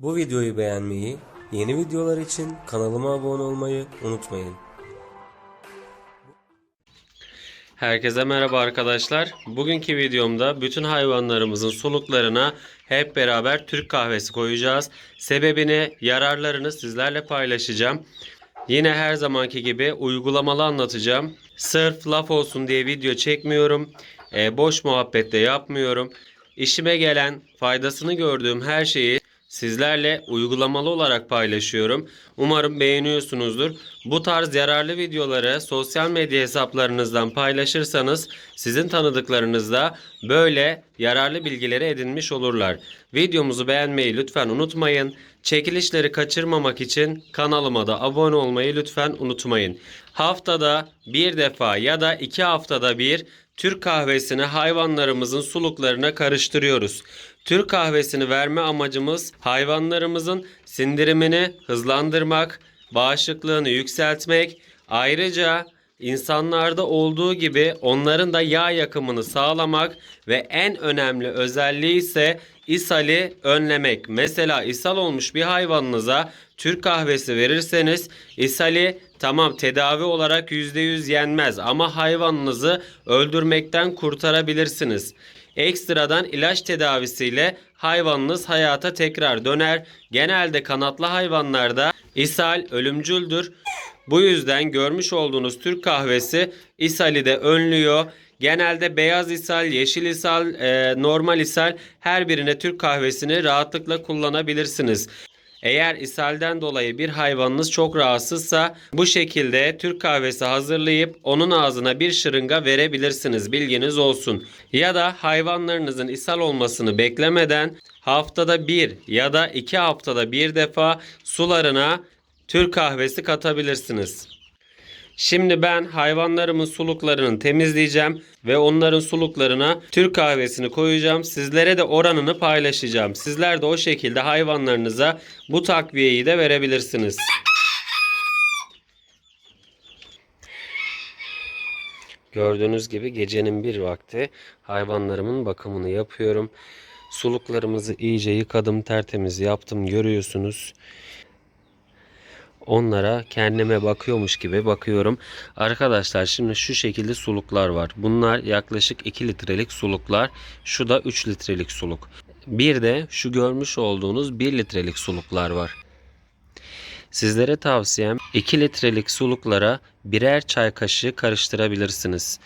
Bu videoyu beğenmeyi, yeni videolar için kanalıma abone olmayı unutmayın. Herkese merhaba arkadaşlar. Bugünkü videomda bütün hayvanlarımızın suluklarına hep beraber Türk kahvesi koyacağız. Sebebini, yararlarını sizlerle paylaşacağım. Yine her zamanki gibi uygulamalı anlatacağım. Sırf laf olsun diye video çekmiyorum. E, boş muhabbet de yapmıyorum. İşime gelen, faydasını gördüğüm her şeyi sizlerle uygulamalı olarak paylaşıyorum. Umarım beğeniyorsunuzdur. Bu tarz yararlı videoları sosyal medya hesaplarınızdan paylaşırsanız sizin tanıdıklarınız da böyle yararlı bilgileri edinmiş olurlar. Videomuzu beğenmeyi lütfen unutmayın. Çekilişleri kaçırmamak için kanalıma da abone olmayı lütfen unutmayın. Haftada bir defa ya da iki haftada bir Türk kahvesini hayvanlarımızın suluklarına karıştırıyoruz. Türk kahvesini verme amacımız hayvanlarımızın sindirimini hızlandırmak, bağışıklığını yükseltmek, ayrıca insanlarda olduğu gibi onların da yağ yakımını sağlamak ve en önemli özelliği ise ishali önlemek. Mesela ishal olmuş bir hayvanınıza Türk kahvesi verirseniz ishali tamam tedavi olarak %100 yenmez ama hayvanınızı öldürmekten kurtarabilirsiniz. Ekstradan ilaç tedavisiyle hayvanınız hayata tekrar döner. Genelde kanatlı hayvanlarda ishal ölümcüldür. Bu yüzden görmüş olduğunuz Türk kahvesi ishali de önlüyor. Genelde beyaz ishal, yeşil ishal, e, normal ishal her birine Türk kahvesini rahatlıkla kullanabilirsiniz. Eğer ishalden dolayı bir hayvanınız çok rahatsızsa bu şekilde Türk kahvesi hazırlayıp onun ağzına bir şırınga verebilirsiniz. Bilginiz olsun. Ya da hayvanlarınızın ishal olmasını beklemeden haftada bir ya da iki haftada bir defa sularına Türk kahvesi katabilirsiniz. Şimdi ben hayvanlarımın suluklarını temizleyeceğim ve onların suluklarına Türk kahvesini koyacağım. Sizlere de oranını paylaşacağım. Sizler de o şekilde hayvanlarınıza bu takviyeyi de verebilirsiniz. Gördüğünüz gibi gecenin bir vakti hayvanlarımın bakımını yapıyorum. Suluklarımızı iyice yıkadım, tertemiz yaptım görüyorsunuz. Onlara kendime bakıyormuş gibi bakıyorum. Arkadaşlar şimdi şu şekilde suluklar var. Bunlar yaklaşık 2 litrelik suluklar. Şu da 3 litrelik suluk. Bir de şu görmüş olduğunuz 1 litrelik suluklar var. Sizlere tavsiyem 2 litrelik suluklara birer çay kaşığı karıştırabilirsiniz.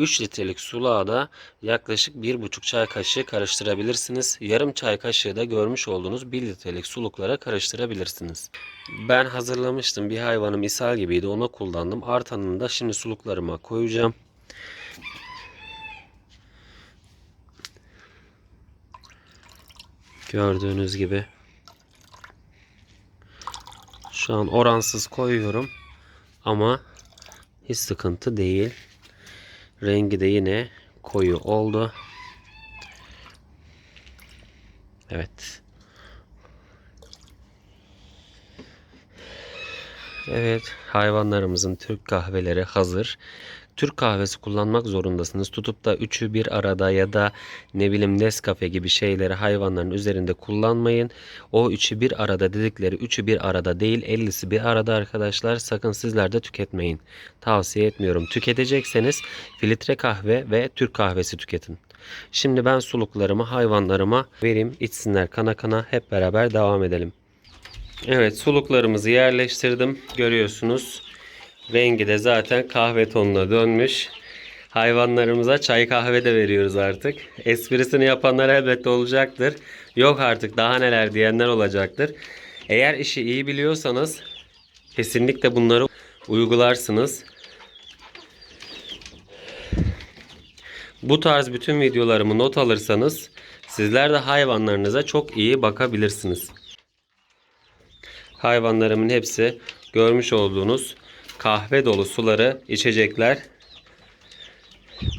3 litrelik suluğa da yaklaşık 1,5 çay kaşığı karıştırabilirsiniz. Yarım çay kaşığı da görmüş olduğunuz 1 litrelik suluklara karıştırabilirsiniz. Ben hazırlamıştım. Bir hayvanım ishal gibiydi. Ona kullandım. Artanını da şimdi suluklarıma koyacağım. Gördüğünüz gibi. Şu an oransız koyuyorum. Ama hiç sıkıntı değil. Rengi de yine koyu oldu. Evet. Evet, hayvanlarımızın Türk kahveleri hazır. Türk kahvesi kullanmak zorundasınız. Tutup da üçü bir arada ya da ne bileyim Nescafe gibi şeyleri hayvanların üzerinde kullanmayın. O üçü bir arada dedikleri üçü bir arada değil 50'si bir arada arkadaşlar. Sakın sizler de tüketmeyin. Tavsiye etmiyorum. Tüketecekseniz filtre kahve ve Türk kahvesi tüketin. Şimdi ben suluklarımı hayvanlarıma vereyim içsinler kana kana hep beraber devam edelim. Evet suluklarımızı yerleştirdim. Görüyorsunuz. Rengi de zaten kahve tonuna dönmüş. Hayvanlarımıza çay kahve de veriyoruz artık. Esprisini yapanlar elbette olacaktır. Yok artık daha neler diyenler olacaktır. Eğer işi iyi biliyorsanız kesinlikle bunları uygularsınız. Bu tarz bütün videolarımı not alırsanız sizler de hayvanlarınıza çok iyi bakabilirsiniz. Hayvanlarımın hepsi görmüş olduğunuz kahve dolu suları içecekler.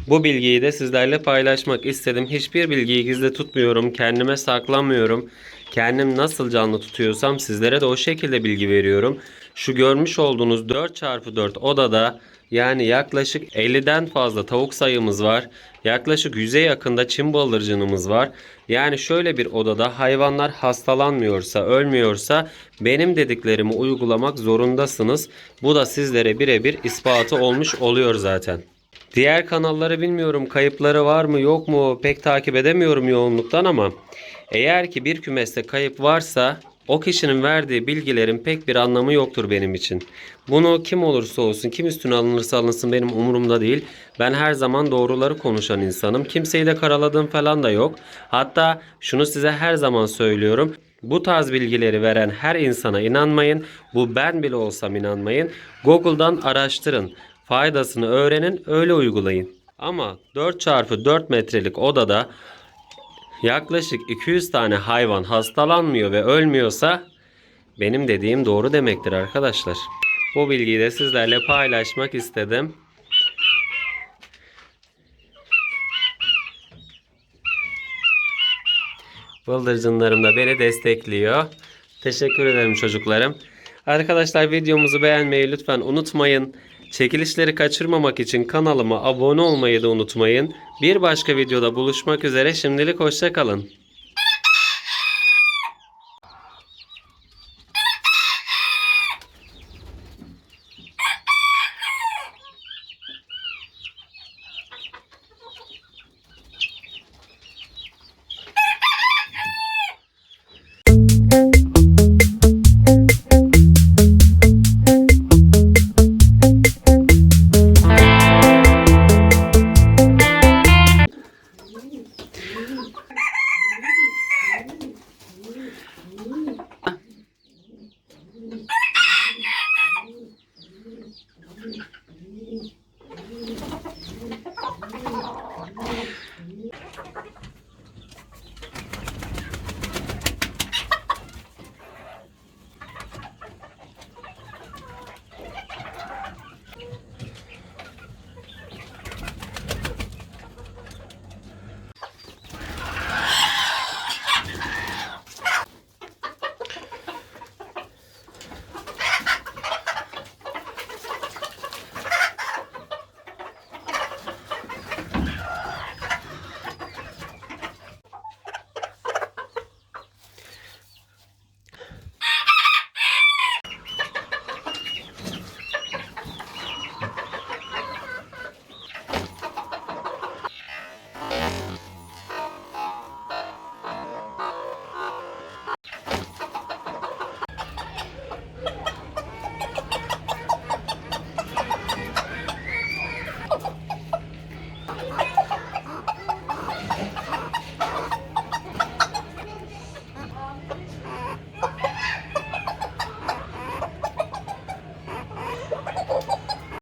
Bu bilgiyi de sizlerle paylaşmak istedim. Hiçbir bilgiyi gizli tutmuyorum. Kendime saklamıyorum. Kendim nasıl canlı tutuyorsam sizlere de o şekilde bilgi veriyorum. Şu görmüş olduğunuz 4x4 odada yani yaklaşık 50'den fazla tavuk sayımız var. Yaklaşık 100'e yakında çim baldırcınımız var. Yani şöyle bir odada hayvanlar hastalanmıyorsa, ölmüyorsa benim dediklerimi uygulamak zorundasınız. Bu da sizlere birebir ispatı olmuş oluyor zaten. Diğer kanalları bilmiyorum kayıpları var mı yok mu pek takip edemiyorum yoğunluktan ama eğer ki bir kümeste kayıp varsa o kişinin verdiği bilgilerin pek bir anlamı yoktur benim için. Bunu kim olursa olsun, kim üstüne alınırsa alınsın benim umurumda değil. Ben her zaman doğruları konuşan insanım. Kimseyi de karaladığım falan da yok. Hatta şunu size her zaman söylüyorum. Bu tarz bilgileri veren her insana inanmayın. Bu ben bile olsam inanmayın. Google'dan araştırın. Faydasını öğrenin, öyle uygulayın. Ama 4x4 metrelik odada yaklaşık 200 tane hayvan hastalanmıyor ve ölmüyorsa benim dediğim doğru demektir arkadaşlar. Bu bilgiyi de sizlerle paylaşmak istedim. Bıldırcınlarım da beni destekliyor. Teşekkür ederim çocuklarım. Arkadaşlar videomuzu beğenmeyi lütfen unutmayın. Çekilişleri kaçırmamak için kanalıma abone olmayı da unutmayın. Bir başka videoda buluşmak üzere şimdilik hoşçakalın.